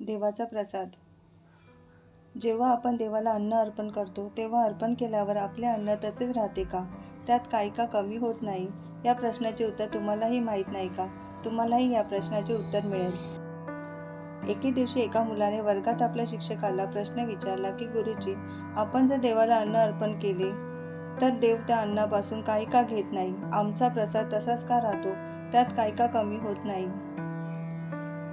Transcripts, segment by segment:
देवाचा प्रसाद. जेव्हा आपण देवाला अन्न अर्पण करतो तेव्हा अर्पण केल्यावर आपले अन्न तसेच राहते का? त्यात काही का कमी होत नाही? या प्रश्नाचे उत्तर तुम्हालाही माहीत नाही का? तुम्हालाही या प्रश्नाचे उत्तर मिळेल. एके दिवशी एका मुलाने वर्गात आपल्या शिक्षकाला प्रश्न विचारला की गुरुजी आपण जर देवाला अन्न अर्पण केले तर देव त्या अन्नापासून काही का घेत नाही? आमचा प्रसाद तसाच का राहतो? त्यात काही का कमी होत नाही?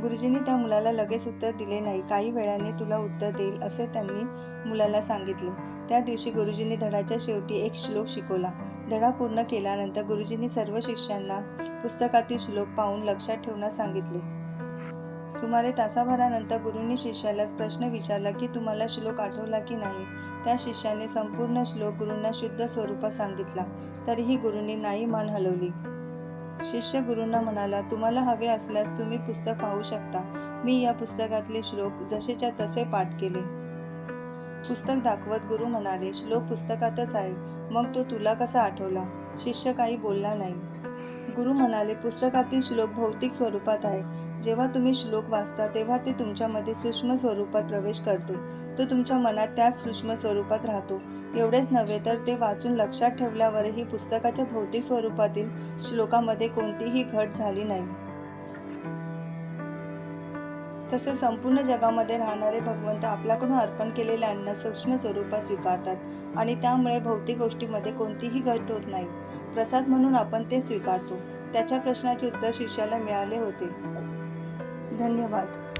गुरुजींनी त्या मुलाला लगेच उत्तर दिले नाही. काही वेळाने तुला उत्तर देईल असे त्यांनी मुलाला सांगितले. त्या दिवशी गुरुजींनी धडाच्या शेवटी एक श्लोक शिकवला. धडा पूर्ण केल्यानंतर गुरुजींनी सर्व शिष्यांना पुस्तकातील श्लोक पाहून लक्षात ठेवण्यास सांगितले. सुमारे तासाभरानंतर गुरुंनी शिष्याला प्रश्न विचारला की तुम्हाला श्लोक आठवला की नाही? त्या शिष्याने संपूर्ण श्लोक गुरूंना शुद्ध स्वरूपात सांगितला. तरीही गुरुंनी नाही मान हलवली. शिष्य गुरूंना म्हणाला तुम्हाला हवे असल्यास तुम्ही पुस्तक पाहू शकता. मी या पुस्तकातले श्लोक जसेच्या तसे पाठ केले. पुस्तक दाखवत गुरु म्हणाले श्लोक पुस्तकातच आहे. मग तो तुला कसा आठवला? शिष्य काही बोलला नाही. गुरु म्हणाले पुस्तकातील श्लोक भौतिक स्वरूपात आहे. जेव्हा तुम्ही श्लोक वाचता तेव्हा ते तुमच्यामध्ये सूक्ष्म स्वरूपात प्रवेश करते. तो तुमच्या मनात त्याच सूक्ष्म स्वरूपात राहतो. एवढेच नव्हे तर ते वाचून लक्षात ठेवल्यावरही पुस्तकाच्या भौतिक स्वरूपातील श्लोकामध्ये कोणतीही घट झाली नाही. तसे संपूर्ण जगामध्ये राहणारे भगवंत आपल्याकडून अर्पण केलेले अन्न सूक्ष्म स्वरूपात स्वीकारतात आणि त्यामुळे भौतिक गोष्टीमध्ये कोणतीही घट होत नाही. प्रसाद म्हणून आपण ते स्वीकारतो. त्याच्या प्रश्नाचे उत्तर शिष्याला मिळाले होते. धन्यवाद.